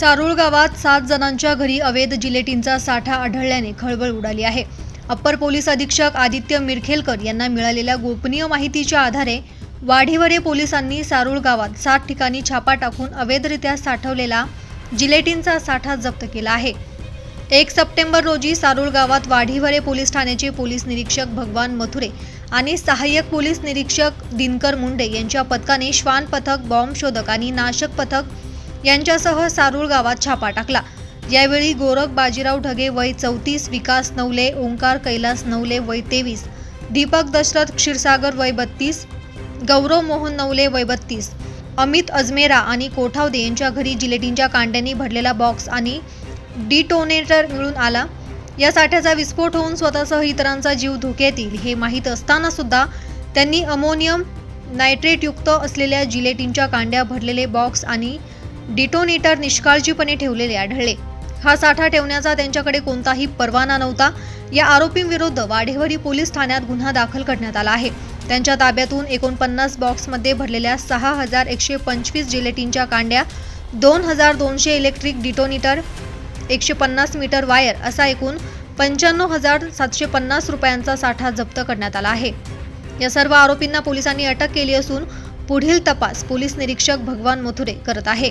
सारूळ गावात सात जणांच्या घरी अवैध जिलेटिनचा साठा आढळल्याने खळबळ उडाली आहे. अप्पर पोलीस अधीक्षक आदित्य मिरखेलकर यांना मिळालेल्या गोपनीय माहितीच्या आधारे वाढीवरे पोलिसांनी सारूळ गावात सात ठिकाणी छापा टाकून अवैधरित्या साठवलेला जिलेटिनचा साठा जप्त केला आहे. एक सप्टेंबर रोजी सारूळ गावात वाढीवरे पोलीस ठाण्याचे पोलीस निरीक्षक भगवान मथुरे आणि सहाय्यक पोलीस निरीक्षक दिनकर मुंडे यांच्या पथकाने श्वान पथक बॉम्ब शोधक आणि नाशक पथक यांच्यासह सारूळ गावात छापा टाकला. यावेळी गोरख बाजीराव ढगे वय चौतीस विकास नवले ओंकार कैलास नवले वय तेवीस दीपक दशरथ क्षीरसागर वय बत्तीस गौरव मोहन नवले वय बत्तीस अमित अजमेरा आणि कोठावदे यांच्या घरी जिलेटिनच्या कांड्यांनी भरलेला बॉक्स आणि डिटोनेटर मिळून आला. या साठ्याचा विस्फोट होऊन स्वतःसह इतरांचा जीव धोक्यात येईल हे माहीत असताना सुद्धा त्यांनी अमोनियम नायट्रेटयुक्त असलेल्या जिलेटिनच्या कांड्या भरलेले बॉक्स आणि डिटोनेटर निष्काळजीपणे ठेवलेले आढळले. हा साठा ठेवण्याचा त्यांच्याकडे कोणताही परवाना नव्हता. या आरोपींविरुद्ध वाढेवरी पोलीस ठाण्यात गुन्हा दाखल करण्यात आला आहे. त्यांच्या ताब्यातून एकोणपन्नास बॉक्समध्ये भरलेल्या सहा हजार एकशे पंचवीस जिलेटिनच्या कांड्या दोन हजार दोनशे इलेक्ट्रिक डिटोनेटर एकशे पन्नास मीटर वायर असा एकूण पंच्याण्णव हजार सातशे पन्नास रुपयांचा साठा जप्त करण्यात आला आहे. या सर्व आरोपींना पोलिसांनी अटक केली असून पुढील तपास पोलीस निरीक्षक भगवान मथुरे करत आहे.